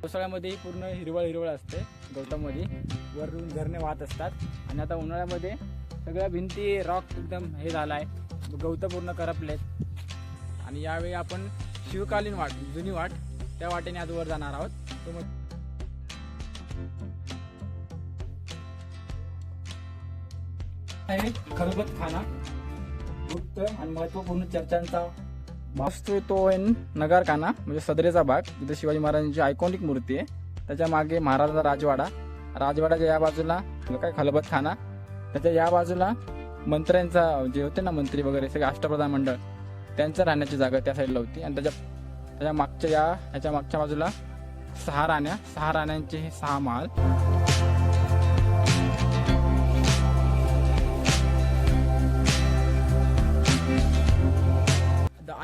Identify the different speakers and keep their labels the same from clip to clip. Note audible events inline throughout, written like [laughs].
Speaker 1: पावसाळ्यामध्ये पूर्ण हिरवळ हिरवळ असते गौतममध्ये वरून झरणे वाहत असतात. आणि आता उन्हाळ्यामध्ये सगळ्या भिंती रॉक एकदम हे झाला आहे गवतं पूर्ण करपलेत. आणि यावेळी आपण शिवकालीन वाट जुनी वाट त्या वाटेने आज वर जाणार आहोत. तो मग खलबत खाना. गुप्त आणि महत्त्वपूर्ण चर्चांचा वास्तू तो एन नगारखाना म्हणजे सदरेचा भाग जिथे शिवाजी महाराजांची आयकॉनिक मूर्ती आहे. त्याच्यामागे महाराजांचा राजवाडा. राजवाड्याच्या या बाजूला काय खलबत खाना त्याच्या या बाजूला मंत्र्यांचा जे होते ना मंत्री वगैरे सगळे अष्टप्रधान मंडळ त्यांचं राहण्याची जागा त्या साईडला होती. आणि त्याच्या त्याच्या मागच्या या ह्याच्या मागच्या बाजूला सहा राण्या सहा राण्यांचे हे सहा महाल.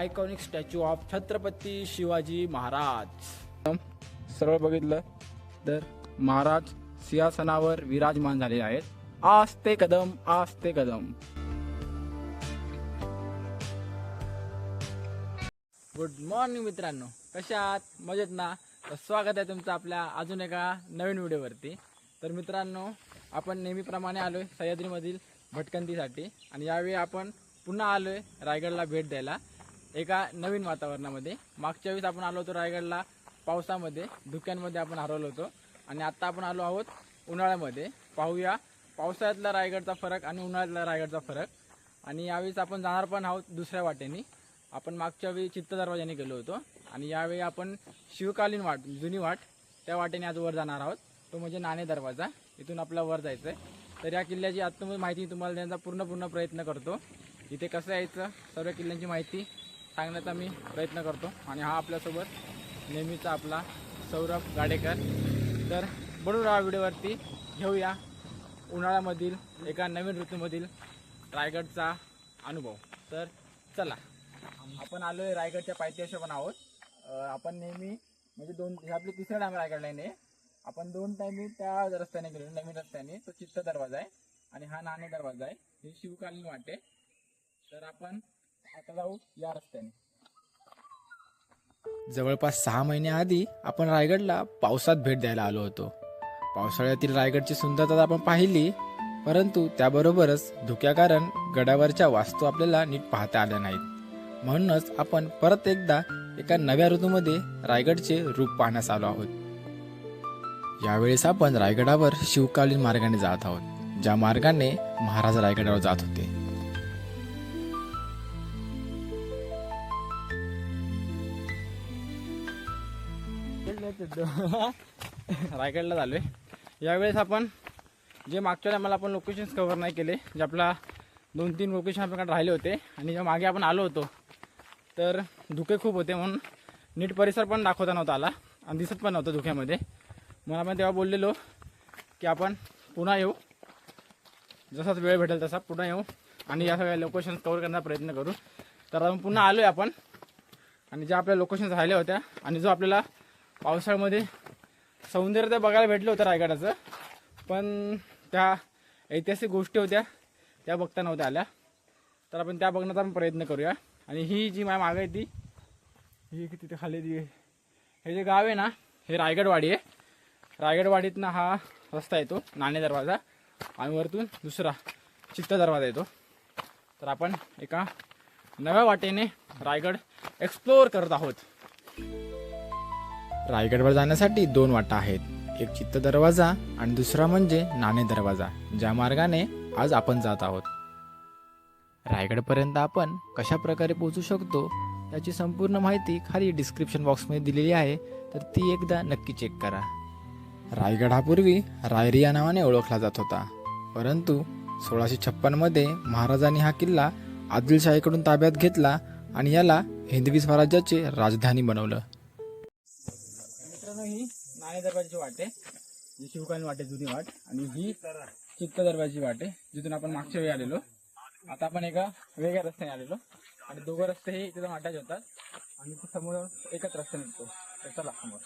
Speaker 1: Iconic statue of Chhatrapati Shivaji Maharaj सरळ बघितलं तर महाराज सिंहासनावर विराजमान झालेले आहेत. आज ते कदम आज ते कदम. गुड मॉर्निंग मित्रांनो. कशा आहात? मजेत ना? तर स्वागत आहे तुमचं आपल्या अजून एका नवीन व्हिडिओवरती. तर मित्रांनो आपण नेहमीप्रमाणे आलोय सह्याद्रीमधील भटकंतीसाठी. आणि यावेळी आपण पुन्हा आलोय रायगडला भेट द्यायला. एका नवीन वातावरणामध्ये. मागच्या वेळेस आपण आलो होतो रायगडला पावसामध्ये. धुक्यांमध्ये आपण हरवलो होतो. आणि आत्ता आपण आलो आहोत उन्हाळ्यामध्ये. पाहूया पावसाळ्यातला रायगडचा फरक आणि उन्हाळ्यातला रायगडचा फरक. आणि यावेळेस आपण जाणार पण आहोत दुसऱ्या वाटेने. आपण मागच्या वेळी चित्त दरवाजाने गेलो होतो. आणि यावेळी आपण शिवकालीन वाट जुनी वाट त्या वाटेने आज वर जाणार आहोत. तो म्हणजे नाणे दरवाजा. इथून आपला वर जायचं आहे तर या किल्ल्याची आत्ता माहिती तुम्हाला देण्याचा पूर्ण पूर्ण प्रयत्न करतो. इथे कसं यायचं? सर्व किल्ल्यांची माहिती सांगण्याचा मी प्रयत्न करतो. आणि हा आपल्यासोबत नेहमीचा आपला सौरभ गाडेकर. तर बरोबर हा व्हिडिओवरती घेऊया उन्हाळ्यामधील एका नवीन ऋतूमधील रायगडचा अनुभव. तर चला आपण आलो आहे रायगडच्या पायथ्याशी पण आहोत. आपण नेहमी म्हणजे दोन हे आपली तिसऱ्या टाइम रायगडला नाही आपण दोन टाइमी त्या रस्त्याने गेलो नवीन रस्त्याने. तो चित्त दरवाजा आहे. आणि हा नाणे दरवाजा आहे. ही शिवकालीन वाटे तर आपण आता जाऊ या रस्त्याने.
Speaker 2: जवळपास सहा महिन्याआधी आपण रायगडला पावसात भेट द्यायला आलो होतो. पावसाळ्यातील रायगडची सुंदरता आपण पाहिली परंतु त्याबरोबरच धुक्या कारण गडावरच्या वास्तू आपल्याला नीट पाहता आल्या नाहीत. म्हणूनच आपण परत एकदा एका नव्या ऋतूमध्ये रायगडचे रूप पाहण्यास आलो आहोत. यावेळेस आपण रायगडावर शिवकालीन मार्गाने जात आहोत ज्या मार्गाने महाराज रायगडावर जात होते. [laughs]
Speaker 1: रायगडला झालो आहे यावेळेस आपण जे मागच्या टायमाला आपण लोकेशन्स कवर नाही केले जे आपला दोन तीन लोकेशन आपल्याकडे राहिले होते आणि जेव्हा मागे आपण आलो होतो तर धुके खूप होते म्हणून नीट परिसर पण दाखवता नव्हता आला आणि दिसत पण नव्हतं धुक्यामध्ये. म्हणून आपण तेव्हा बोललेलो की आपण पुन्हा येऊ. जसाच वेळ भेटेल तसा पुन्हा येऊ आणि या सगळ्या लोकेशन्स कवर करण्याचा प्रयत्न करू. तर आपण पुन्हा आलो आहे आपण. आणि ज्या आपल्या लोकेशन्स राहिल्या होत्या आणि जो आपल्याला पावसाळ्यामध्ये सौंदर्य तर बघायला भेटलं होतं रायगडाचं पण त्या ऐतिहासिक गोष्टी होत्या त्या बघता नव्हत्या आल्या. तर आपण त्या बघण्याचा आपण प्रयत्न करूया. आणि ही जी माझ्या मागं आहे ती ही तिथे खाली ती हे जे गाव आहे ना हे रायगडवाडी आहे. रायगडवाडीतनं हा रस्ता येतो नाणे दरवाजा. आणि वरतून दुसरा चित्त दरवाजा येतो. तर आपण एका नव्या वाटेने रायगड एक्सप्लोअर करत आहोत.
Speaker 2: रायगडवर जाण्यासाठी दोन वाटा आहेत. एक चित्त दरवाजा आणि दुसरा म्हणजे नाणे दरवाजा ज्या मार्गाने आज आपण जात आहोत. रायगडपर्यंत आपण कशा प्रकारे पोहोचू शकतो याची संपूर्ण माहिती खाली डिस्क्रिप्शन बॉक्समध्ये दिलेली आहे तर ती एकदा नक्की चेक करा. रायगड हा पूर्वी रायरी या नावाने ओळखला जात होता परंतु सोळाशे छप्पनमध्ये महाराजांनी हा किल्ला आदिलशाहीकडून ताब्यात घेतला आणि याला हिंदवी स्वराज्याचे राजधानी बनवलं.
Speaker 1: ही नाणे दरवाजाची वाट आहे. जी शिवकालीन वाट आहे जुनी वाट. आणि ही चित्त दरवाजाची वाट आहे जिथून आपण मागच्या वेळी आलेलो. आता आपण एका वेगळ्या रस्त्याने आलेलो. आणि दोघं रस्ते हे तिथं अटॅच होतात. आणि समोर एकच रस्ता निघतो. त्याचा समोर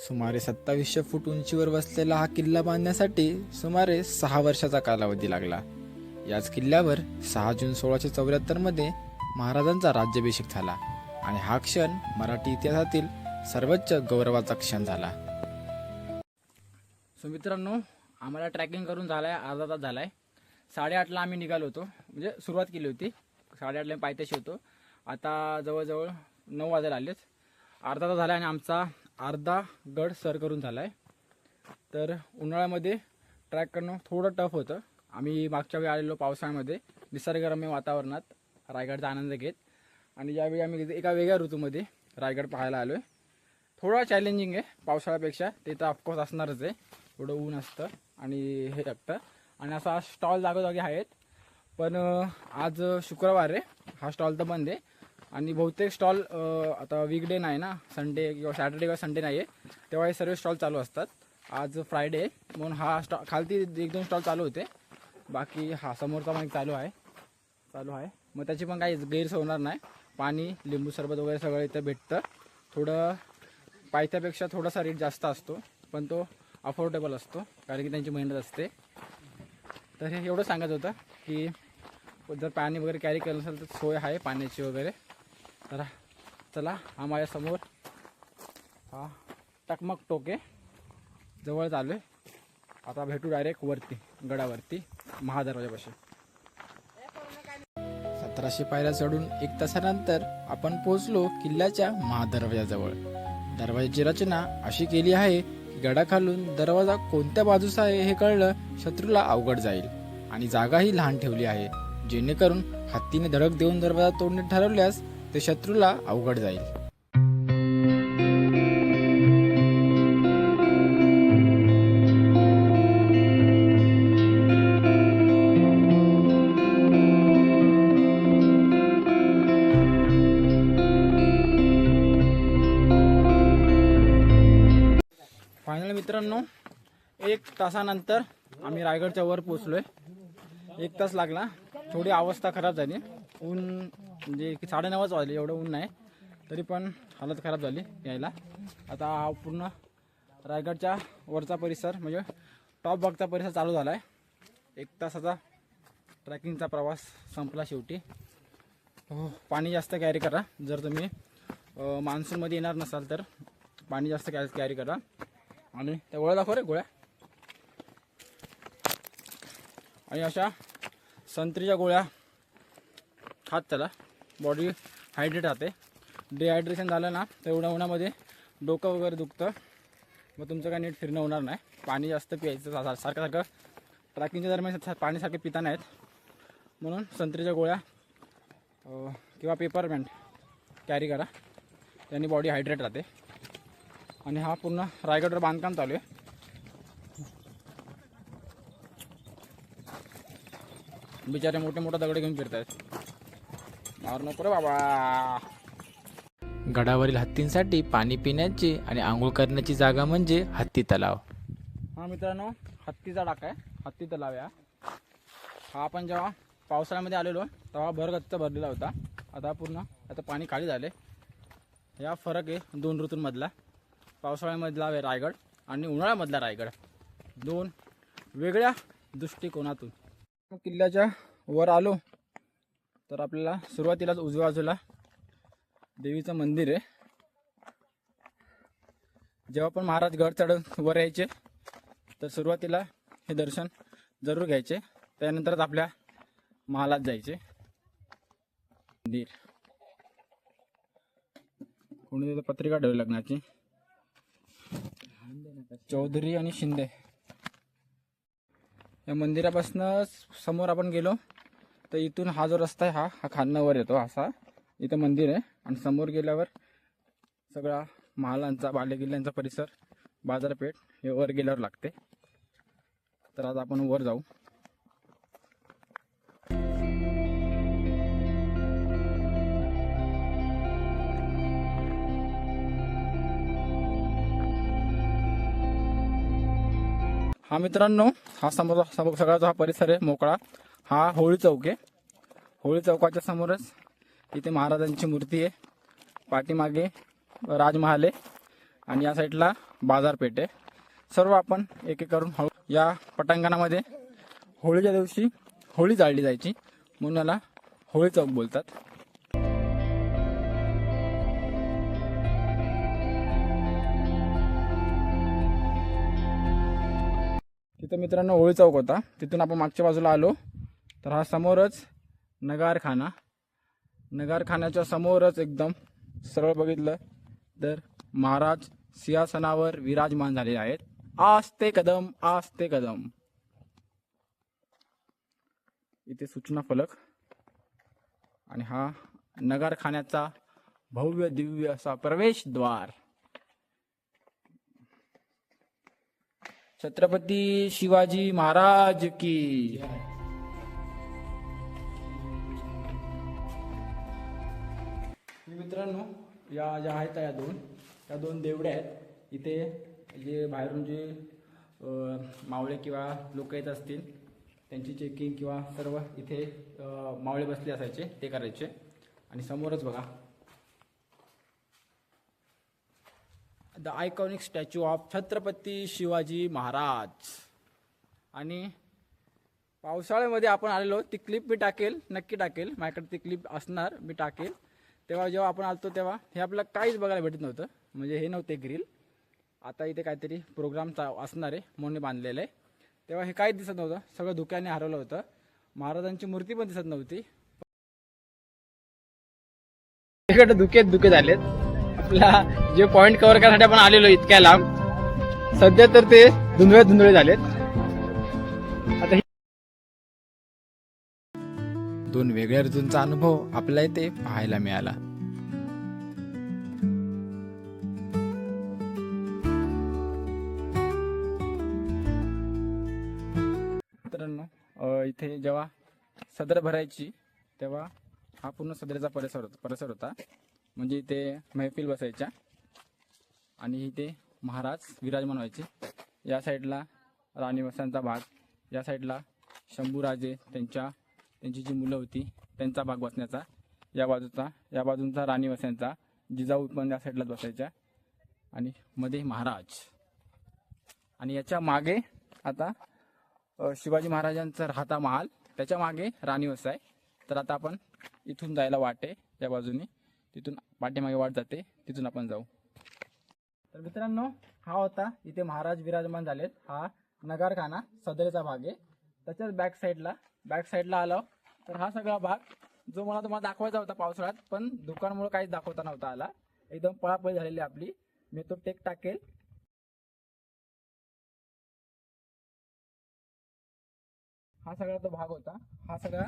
Speaker 2: सुमारे सत्तावीसशे फूट उंचीवर वसलेला हा किल्ला बांधण्यासाठी सुमारे सहा वर्षाचा कालावधी लागला. याच किल्ल्यावर सहा जून सोळाशे चौऱ्याहत्तरमध्ये महाराजांचा राज्याभिषेक झाला. आणि हा क्षण मराठी इतिहासातील सर्वोच्च गौरवाचा क्षण झाला.
Speaker 1: सो मित्रांनो आम्हाला ट्रॅकिंग करून झालाय अर्धा तास झालाय. साडेआठला आम्ही निघालो होतो. म्हणजे सुरुवात केली होती. साडेआठला आम्ही पायथ्याशी होतो. आता जवळजवळ नऊ वाजायला आलेच अर्धा तास झाला आणि आमचा अर्धा गड सर करून झालाय. तर उन्हाळ्यामध्ये ट्रॅक करणं थोडं टफ होतं. आम्ही मागच्या वेळी आलेलो पावसाळ्यामध्ये निसर्गरम्य वातावरणात रायगडचा आनंद घेत. आणि यावेळी आम्ही एका वेगळ्या ऋतूमध्ये रायगड पाहायला आलो आहे थोडा चॅलेंजिंग आहे पावसाळ्यापेक्षा. ते तर ऑफकोर्स असणारच आहे. थोडं ऊन असतं आणि हे लागतं आणि असा स्टॉल जागोजागी आहेत. पण आज शुक्रवार आहे. हा स्टॉल तर बंद आहे. आणि बहुतेक स्टॉल आता वीकडे नाही ना? संडे किंवा सॅटर्डे किंवा संडे नाही आहे तेव्हा हे सर्व स्टॉल चालू असतात. आज फ्रायडे म्हणून हा स्टॉ खालती एक दोन स्टॉल चालू होते. बाकी हा समोरचा पण एक चालू आहे. चालू आहे. मग त्याची पण काही गैरसोय होणार नाही. पाणी लिंबू सरबत वगैरे सगळं इथं भेटतं. थोडं पायथ्यापेक्षा थोडासा रेट जास्त असतो पण तो अफोर्डेबल असतो कारण की त्यांची मेहनत असते. तर हे एवढं सांगत होतं की जर पाणी वगैरे कॅरी केलं असेल तर सोय आहे पाण्याची वगैरे. तर चला हा माझ्यासमोर हा टकमक टोके जवळ आलो आहे. आता भेटू डायरेक्ट वरती गडावरती महादरवाजापाशी.
Speaker 2: सतराशे पायऱ्या चढून एक तासानंतर आपण पोहोचलो किल्ल्याच्या महादरवाजाजवळ. दरवाजाची रचना अशी केली आहे की गडाखालून दरवाजा कोणत्या बाजूचा आहे हे कळलं शत्रूला अवघड जाईल. आणि जागाही लहान ठेवली आहे. जेणेकरून हत्तीने धडक देऊन दरवाजा तोडणे ठरवल्यास ते शत्रूला अवघड जाईल.
Speaker 1: एक तासानंतर आम्ही रायगडच्या वर पोचलोय एक तास लागला. थोडी अवस्था खराब झाली. ऊन म्हणजे की साडेनऊच वाजले एवढं ऊन नाही. तरी पण हालत खराब झाली यायला. आता हा पूर्ण रायगडच्या वरचा परिसर म्हणजे टॉप बघचा परिसर चालू झाला आहे एक तासाचा ट्रॅकिंगचा प्रवास संपला शेवटी. हो पाणी जास्त कॅरी करा. जर तुम्ही मान्सूनमध्ये येणार नसाल तर पाणी जास्त कॅ कॅरी करा. आणि त्या गोळ्या दाखव रे गोळ्या. आणि अशा संत्रीच्या गोळ्या खात त्याला बॉडी हायड्रेट राहते. डिहायड्रेशन झालं ना तर एवढ्या उन्हामध्ये डोकं वगैरे दुखतं. मग तुमचं काय नीट फिरणं होणार नाही. पाणी जास्त प्यायचं सारखं सारखं. ट्रॅकिंगच्या दरम्यान सा- पाणी सारखे पिता नाहीत. म्हणून संत्रीच्या गोळ्या किंवा पेपरमेंट कॅरी करा. त्यांनी बॉडी हायड्रेट राहते. आणि हा पूर्ण रायगडवर बांधकाम चालू आहे. बिचारे मोठे मोठे दगड घेऊन फिरतायत. मार नको रे बाबा.
Speaker 2: गडावरील हत्तींसाठी पाणी पिण्याची आणि आंघोळ करण्याची जागा म्हणजे हत्ती तलाव.
Speaker 1: हा मित्रांनो हत्तीचा डाका आहे. हत्ती तलाव आहे हा. आपण जेव्हा पावसाळ्यामध्ये आलेलो तेव्हा भरगच्च भरलेला होता. आता पूर्ण आता पाणी खाली झाले. या फरक आहे दोन ऋतूंमधला. पावसाळ्यामधला आहे रायगड आणि उन्हाळ्यामधला रायगड. दोन वेगळ्या दृष्टिकोनातून. मग किल्ल्याच्या वर आलो तर आपल्याला सुरुवातीलाच उजव्या बाजूला देवीचं मंदिर आहे. जेव्हा पण महाराज गड चढून वर यायचे तर सुरुवातीला हे दर्शन जरूर घ्यायचे. त्यानंतरच आपल्या महालात जायचे. मंदिर. कोणी तिथं पत्रिका ठेवली लग्नाची? चौधरी आणि शिंदे. या मंदिरापासनं समोर आपण गेलो. तर इथून हा जो रस्ता आहे हा हा खान्नावर येतो असा. इथं मंदिर आहे आणि समोर गेल्यावर सगळा महालांचा बालेकिल्ल्यांचा परिसर बाजारपेठ हे वर गेल्यावर लागते. तर आज आपण वर जाऊ. हा मित्रांनो हा समोर समोर सगळा जो हा परिसर आहे मोकळा. हा होळी चौक आहे. होळी चौकाच्या समोरच इथे महाराजांची मूर्ती आहे. पाठीमागे राजमहाल आहे आणि या साईडला बाजारपेठ आहे. सर्व आपण एक एक करून हळू या पटांगणामध्ये होळीच्या दिवशी होळी जाळली जायची. म्हणून याला होळी चौक बोलतात. तिथं मित्रांनो होळी चौक होता. तिथून आपण मागच्या बाजूला आलो. तर हा समोरच नगारखाना. नगारखान्याच्या समोरच एकदम सरळ बघितलं तर महाराज सिंहासनावर विराजमान झाले आहेत. आस ते कदम आस ते कदम. इथे सूचना फलक. आणि हा नगारखान्याचा भव्य दिव्य असा प्रवेशद्वार. छत्रपती शिवाजी महाराज की मित्रांनो या ज्या आहेत या दोन या दोन देवड्या आहेत. इथे जे बाहेरून जे मावळे किंवा लोक येत असतील त्यांची चेकिंग किंवा सर्व इथे मावळे बसले असायचे ते करायचे. आणि समोरच बघा the iconic statue of Chhatrapati Shivaji Maharaj. आणि पावसाळ्यामध्ये आपण आलेलो ती क्लिप मी टाकेल नक्की टाकेल. माझ्याकडे ती क्लिप असणार मी टाकेल. तेव्हा जेव्हा आपण आलतो तेव्हा हे आपल्याला काहीच बघायला भेटत नव्हतं. म्हणजे हे नव्हते ग्रिल आता इथे काहीतरी प्रोग्राम चा असणार आहे म्हणून बांधलेलं आहे. तेव्हा हे काहीच दिसत नव्हतं. सगळं धुक्याने हरवलं होतं. महाराजांची मूर्ती पण दिसत नव्हती. इकडे धुके झालेत. आपला जे पॉइंट कव्हर करण्यासाठी आपण आलेलो इतक्या लांब. सध्या तर ते धुंदळे धुंदळे झालेत. आता
Speaker 2: दोन वेगळ्या ऋतूंचा अनुभव आपल्याला इथे पाहायला मिळाला.
Speaker 1: मित्रांनो इथे जेव्हा सदर भरायची तेव्हा हा पूर्ण सदरेचा परिसर होता परिसर होता. म्हणजे इथे मैफिल बसायच्या. आणि इथे महाराज विराजमान व्हायचे. या साईडला राणी वसांचा भाग या साईडला शंभूराजे त्यांच्या त्यांची जी मुलं होती त्यांचा भाग बसण्याचा. या बाजूचा या बाजूंचा राणी वसांचा जिजाऊ पण या साईडलाच बसायच्या. आणि मध्ये महाराज. आणि याच्या मागे आता शिवाजी महाराजांचा राहता महाल. त्याच्यामागे राणी वसा आहे तर आता आपण इथून जायला वाटे या बाजूने. तिथून पाठीमागे वाट जाते तिथून आपण जाऊ. तर मित्रांनो हा होता इथे महाराज विराजमान झालेत. हा नगारखाना सदरेचा भाग आहे. त्याच्याच बॅक साईडला बॅक साईडला आलो. तर हा सगळा भाग जो मला तुम्हाला दाखवायचा होता पावसाळ्यात पण दुकानमुळे काहीच दाखवता नव्हता आला. एकदम पळापळी झालेली आपली. मी तो टेक टाकेल. हा सगळा तो भाग होता. हा सगळा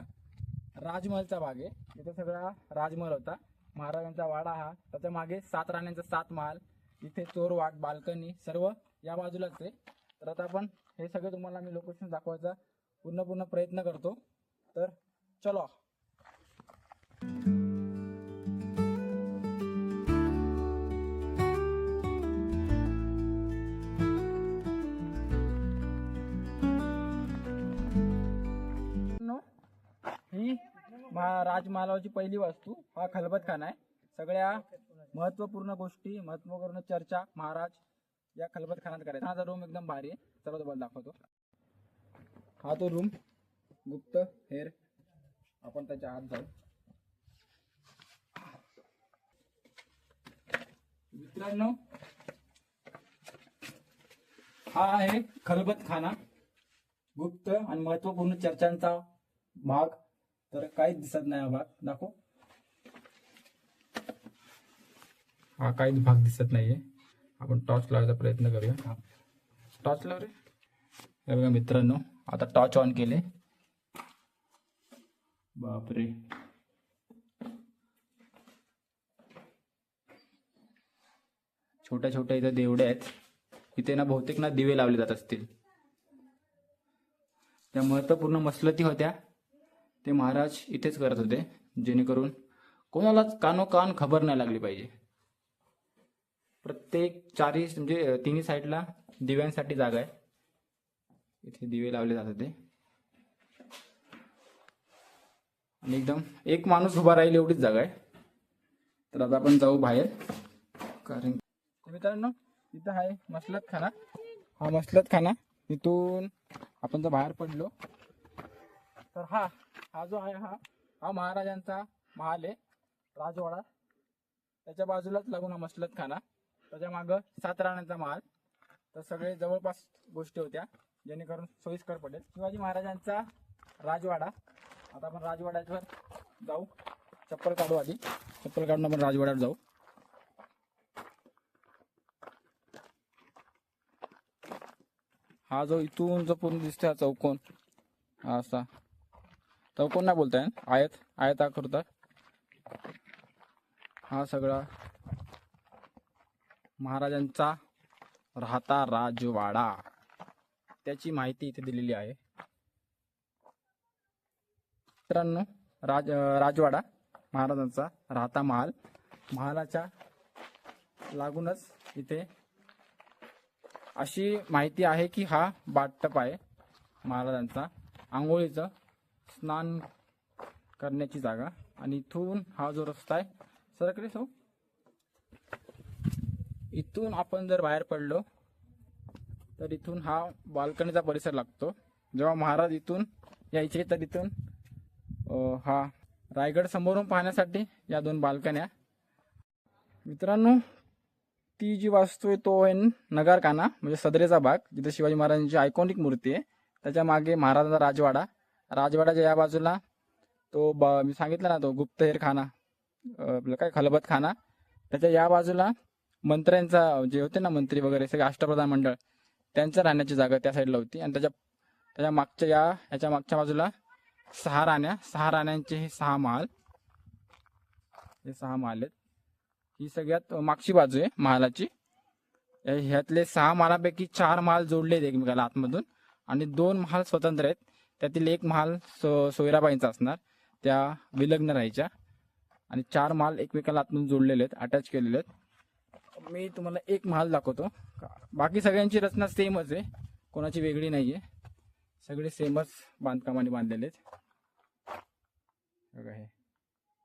Speaker 1: राजमहलचा भाग आहे. इथे सगळा राजमहल होता. महाराजांचा वाडा हा. त्याच्यामागे सात राण्यांचा सात महाल इथे चोर वाट बाल्कनी सर्व या बाजूलाच आहे. तर आता आपण हे सगळे तुम्हाला मी लोकेशन दाखवायचा पूर्ण पूर्ण प्रयत्न करतो. तर चलो. महा- राजमहालाची पहिली वास्तू हा खलबतखाना आहे. सगळ्या महत्त्वपूर्ण गोष्टी महत्त्वपूर्ण चर्चा महाराज या खलबतखानात करायचा हा रूम एकदम भारी आहे. चला तुम्हाला दाखवतो. हा तो रूम गुप्त हेर. आपण त्याच्या आत जाऊ. मित्रांनो हा आहे खलबतखाना. गुप्त आणि महत्त्वपूर्ण चर्चांचा भाग. तर काहीच दिसत नाही हा भाग. दाखव. हा काहीच भाग दिसत नाहीये. आपण टॉर्च लावायचा प्रयत्न करूया. टॉर्च लाव रे. हे बघा मित्रांनो आता टॉर्च ऑन केले. बापरे. छोट्या छोट्या इथं देवड्या आहेत. इथे ना बहुतेक ना दिवे लावले जात असतील. त्या महत्त्वपूर्ण मसलती होत्या. ते महाराज इथेच करत होते जेणेकरून कोणालाच कानोकान खबर नाही लागली पाहिजे. प्रत्येक चारही म्हणजे तिन्ही साईडला दिव्यांसाठी जागा आहे. इथे दिवे लावले जात होते. आणि एकदम एक माणूस उभा राहील एवढीच जागा आहे. तर आता आपण जाऊ बाहेर कारण मित्रांनो इथं आहे मसलत खाना हा मसलत खाना इथून आपण जर बाहेर पडलो तर हा हा जो आहे हा हा महाराजांचा महाल आहे राजवाडा. त्याच्या बाजूलाच लागून हा मसलत खाना. त्याच्या मागं सात राण्यांचा महाल. तर सगळे जवळपास गोष्टी होत्या जेणेकरून सोयीस्कर पडेल. शिवाजी महाराजांचा राजवाडा. आता आपण राजवाड्यावर जाऊ. चप्पल काढू आधी. चप्पल काढून आपण राजवाड्यावर जाऊ. हा जो इथून जो पूर्ण दिसतोय हा चौकोन. हा असा. चौकोन नाही बोलताय? आयत आयत आकृता. हा सगळा महाराजांचा राहता राजवाडा. त्याची माहिती इथे दिलेली आहे. मित्रांनो राज राजवाडा महाराजांचा राहता महाल. महालाच्या लागूनच इथे अशी माहिती आहे की हा बाटप आहे महाराजांचा. आंघोळीचं स्नान करण्याची जागा. आणि इथून हा जो रस्ता आहे सरकडे सो इथून आपण जर बाहेर पडलो तर इथून हा बाल्कनीचा परिसर लागतो. जेव्हा महाराज इथून यायचे तर इथून हा रायगड समोरून पाहण्यासाठी या दोन बाल्कन्या. मित्रांनो ती जी वास्तू आहे तो आहे नगारखाना म्हणजे सदरेचा भाग जिथे शिवाजी महाराजांची आयकॉनिक मूर्ती आहे. त्याच्यामागे महाराजांचा राजवाडा राजवाड्याच्या या बाजूला तो ब मी सांगितलं ना तो गुप्तहेर खाना आपलं काय खलबत खाना. त्याच्या या बाजूला मंत्र्यांचा जे होते ना मंत्री वगैरे सगळे अष्टप्रधान मंडळ त्यांचं राहण्याची जागा त्या साईडला होती. आणि त्याच्या त्याच्या मागच्या या ह्याच्या मागच्या बाजूला सहा राण्या सहा राण्यांचे हे सहा महाल हे सहा महाल आहेत. ही सगळ्यात मागची बाजू आहे महालाची. ह्यातले सहा महालापैकी चार महाल जोडले आहेत एकमेकाला आतमधून. आणि दोन महाल स्वतंत्र आहेत. त्यातील एक महाल सो सोयराबाईंचा असणार. त्या विलग्न राहायच्या. आणि चार महाल एकमेकाला आतमधून जोडलेले आहेत अटॅच केलेले आहेत. मी तुम्हाला एक महाल दाखवतो. बाकी सगळ्यांची रचना सेमच आहे. कोणाची वेगळी नाही आहे सगळे सेमच बांधकामाने बांधलेले आहेत. बघा हे.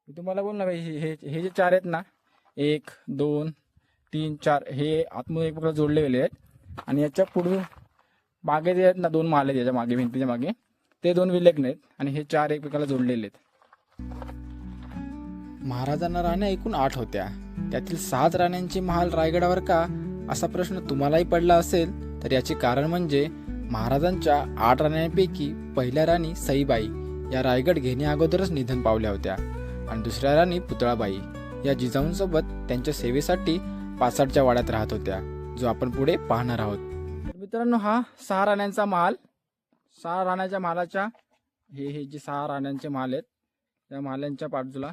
Speaker 1: मी तुम्हाला बोल ना भाई हे हे- हे जे चार आहेत ना एक दोन तीन चार हे आतमध्ये एकमेकाला जोडले गेले आहेत. आणि याच्यापुढे मागे जे आहेत ना दोन माल आहेत याच्या मागे भिंतीच्या मागे. ते दोन विलग्न आहेत आणि हे चार एकमेकाला जोडलेले आहेत.
Speaker 2: महाराजांना राण्या एकूण आठ होत्या. त्यातील सात राण्यांचे महाल रायगडावर का? असा प्रश्न तुम्हालाही पडला असेल तर याचे कारण म्हणजे महाराजांच्या आठ राण्यांपैकी पहिल्या राणी सईबाई या रायगड घेण्या अगोदरच निधन पावल्या होत्या आणि दुसऱ्या राणी पुतळाबाई या जिजाऊंसोबत त्यांच्या सेवेसाठी पासाडच्या वाड्यात राहत होत्या जो आपण पुढे पाहणार आहोत.
Speaker 1: तर मित्रांनो हा सहा राण्यांचा महाल सहा राण्याच्या महालाच्या हे हे जे सहा राण्यांचे महाल आहेत त्या महाल्यांच्या बाजूला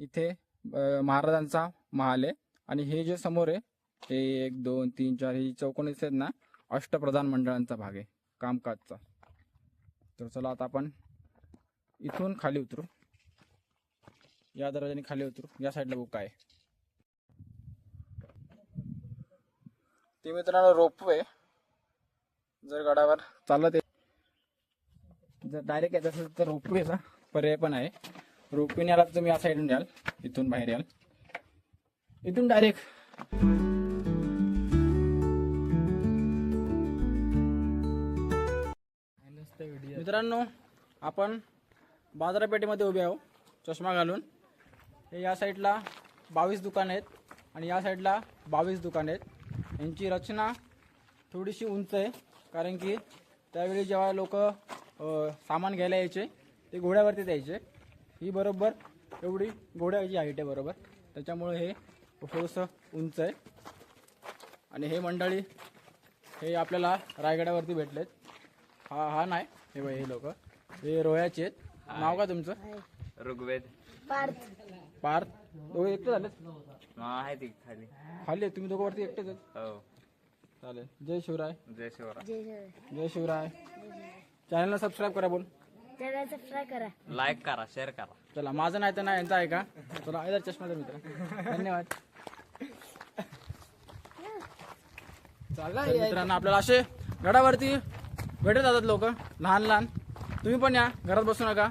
Speaker 1: इथे महाराजांचा महाल आहे. आणि हे जे समोर आहे हे एक दोन तीन चार हे चौकोनीस आहेत ना अष्टप्रधान मंडळांचा भाग आहे कामकाजचा. तर चला आता आपण इथून खाली उतरू. या दरवाजाने खाली उतरू. या साईडला बुक आहे. ते मित्रांनो रोपवे. जर गडावर चालत आहे. जर डायरेक्ट येत असेल तर रोपवेचा पर्याय पण आहे. रोपवेने आला तुम्ही या साईडून याल. इथून बाहेर याल. इथून डायरेक्ट मित्रांनो आपण बाजारपेठेमध्ये उभे आहो चष्मा घालून. हे या साईडला बावीस दुकान आहेत आणि या साईडला बावीस दुकान आहेत. यांची रचना थोडीशी उंच आहे. कारण की त्यावेळी जेव्हा लोक सामान घ्यायला यायचे ते घोड्यावरती द्यायचे ही बरोबर एवढी घोड्याची हाईट आहे बरोबर. त्याच्यामुळे हे थोडंसं उंच आहे. आणि हे मंडळी हे आपल्याला रायगडावरती भेटलेत. हा हा नाही. हे बघ हे लोक. हे रोह्याचे आहेत. नाव का तुमचं?
Speaker 3: ऋग्वेद.
Speaker 1: पार्थ. दोघे एकटे झालेत?
Speaker 3: खाली.
Speaker 1: खाली तुम्ही दोघं वरती एकटेच आहेत?
Speaker 3: हो.
Speaker 1: चालेल. जय शिवराय.
Speaker 3: जय शिवराय.
Speaker 1: जय शिवराय. चॅनलला सबस्क्राईब करा बोल.
Speaker 4: त्याला सबस्क्राईब करा.
Speaker 3: लाईक करा शेअर करा.
Speaker 1: चला माझं नाही तर नाही यांचा आहे का? चला इधर चष्मा दे मित्र. धन्यवाद. तर मित्रांनो आपल्याला असे गडावरती भेटत जातात लोक लहान लहान. तुम्ही पण या घरात बसू नका.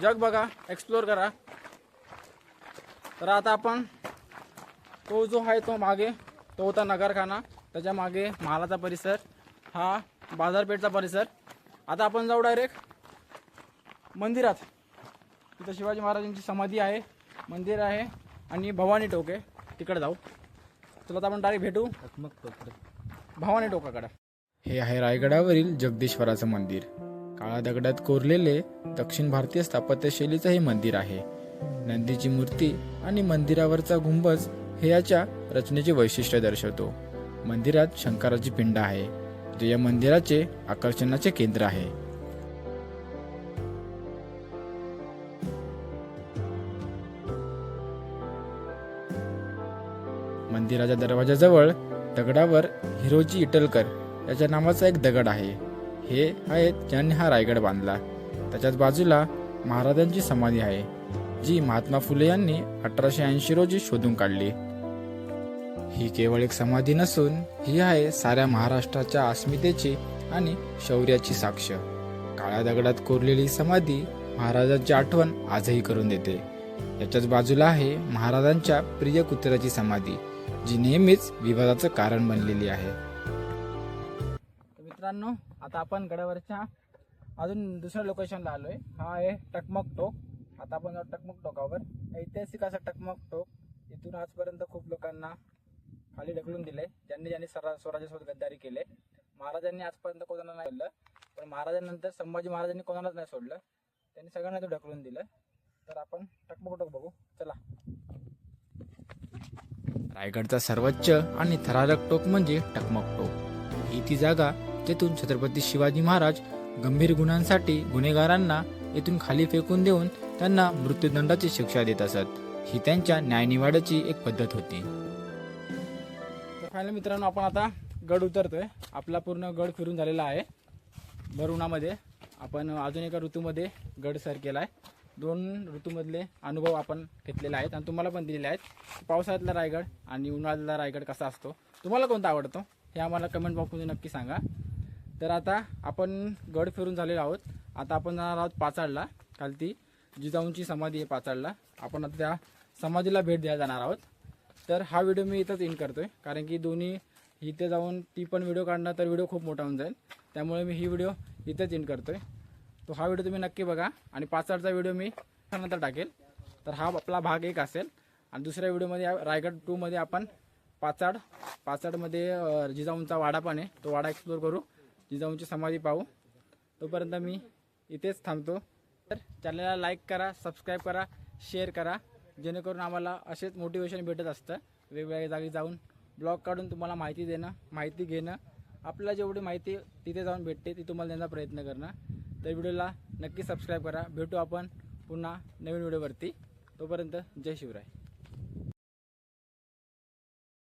Speaker 1: जग बघा एक्सप्लोर करा. तर आता आपण तो जो आहे तो मागे तो होता नगरखाना. त्याच्यामागे महालाचा परिसर हा बाजारपेठचा परिसर. आता आपण जाऊ डायरेक्ट मंदिरात. तिथं शिवाजी महाराजांची समाधी आहे मंदिर आहे आणि भवानी टोक. आहे तिकडे जाऊ. चला आपण डायरेक्ट भेटू. भवानी टोकाकडे.
Speaker 2: हे आहे रायगडावरील जगदीश्वराचं मंदिर. काळा दगडात कोरलेले दक्षिण भारतीय स्थापत्यशैलीचं हे मंदिर आहे. नंदीची मूर्ती आणि मंदिरावरचा गुंबज हे याच्या रचनेचे वैशिष्ट्य दर्शवतो. मंदिरात शंकराची पिंड आहे. जे या मंदिराचे आकर्षणाचे केंद्र आहे. मंदिराच्या दरवाजाजवळ दगडावर हिरोजी इटलकर याच्या नावाचा एक दगड आहे. हे आहेत ज्यांनी हा रायगड बांधला. त्याच्याच बाजूला महाराजांची समाधी आहे जी महात्मा फुले यांनी अठराशे ऐंशी रोजी शोधून काढली. ही केवळ एक समाधी नसून ही आहे साऱ्या महाराष्ट्राच्या अस्मितेची आणि शौर्याची साक्ष. काळ्या दगडात कोरलेली समाधी महाराजांची आठवण आजही करून देते. याच्याच बाजूला आहे महाराजांच्या प्रिय कुत्र्याची समाधी जी नेहमीच विवादाचं कारण बनलेली आहे.
Speaker 1: मित्रांनो आता आपण गडावरच्या अजून दुसऱ्या लोकेशनला आलो आहे हा आहे टकमक टोक. आता आपण टकमक टोकावर. ऐतिहासिक असं टकमक टोक इथून आजपर्यंत खूप लोकांना खाली ढकलून दिले. ज्यांनी ज्यांनी सरा स्वराज्यासोबत गद्दारी केले. महाराजांनी आजपर्यंत कोणाला नाही सोडलं. पण महाराजांनंतर संभाजी महाराजांनी कोणालाच नाही सोडलं. त्यांनी सगळ्यांना तो ढकलून दिलं. तर आपण टकमक टोक बघू. चला.
Speaker 2: रायगडचा सर्वोच्च आणि थरारक टोक म्हणजे टकमक टोक ही ती जागा जेथून छत्रपती शिवाजी महाराज गंभीर गुन्ह्यांसाठी गुन्हेगारांना येथून खाली फेकून देऊन त्यांना मृत्यूदंडाची शिक्षा देत असत. ही त्यांच्या न्यायनिवाड्याची एक पद्धत होती.
Speaker 1: फायनल मित्रांनो आपण आता गड उतरतोय. आपला पूर्ण गड फिरून झालेला आहे. भर उन्हामध्ये आपण अजून एका ऋतूमध्ये गड सर केला आहे दोन ऋतूमधले अनुभव आपण घेतलेले आहेत आणि तुम्हाला पण दिलेले आहेत. पावसाळ्यातला रायगड आणि उन्हाळ्यातला रायगड कसा असतो तुम्हाला कोणता आवडतो हे आम्हाला कमेंट बॉक्समध्ये नक्की सांगा. तर आता आपण गड फिरून झालेलो आहोत. आता आपण जाणार आहोत पाचाडला खालती जिजाऊंची समाधी आहे पाचाडला आपण आता त्या समाधीला भेट द्यायला जाणार आहोत. तर हा व्हिडिओ मी इथंच इन करतोय. कारण की दोन्ही इथे जाऊन ती पण व्हिडिओ काढणार तर व्हिडिओ खूप मोठा होऊन जाईल. त्यामुळे मी ही व्हिडिओ इथंच इन करतोय. तो हा व्हिडिओ तुम्ही नक्की बघा. आणि पाचाडचा व्हिडिओ मी नंतर टाकेल. तर हा आपला भाग एक असेल. आणि दुसऱ्या व्हिडिओमध्ये रायगड टूमध्ये आपण पाचाड पाचाडमध्ये जिजाऊंचा वाडा पण आहे. तो वाडा एक्सप्लोर करू. जिजाऊंची समाधी पाहू. तोपर्यंत मी इथेच थांबतो. तर चॅनलला लाईक करा सबस्क्राईब करा शेअर करा. जेणेकरून आम्हाला असेच मोटिवेशन भेटत असतं. वेगवेगळ्या जागी जाऊन ब्लॉग काढून तुम्हाला माहिती देणं माहिती घेणं. आपल्याला जेवढी माहिती तिथे जाऊन भेटते ती तुम्हाला देण्याचा प्रयत्न करणं. तर व्हिडिओला नक्की सबस्क्राईब करा. भेटू आपण पुन्हा नवीन व्हिडिओवरती. तोपर्यंत जय शिवराय.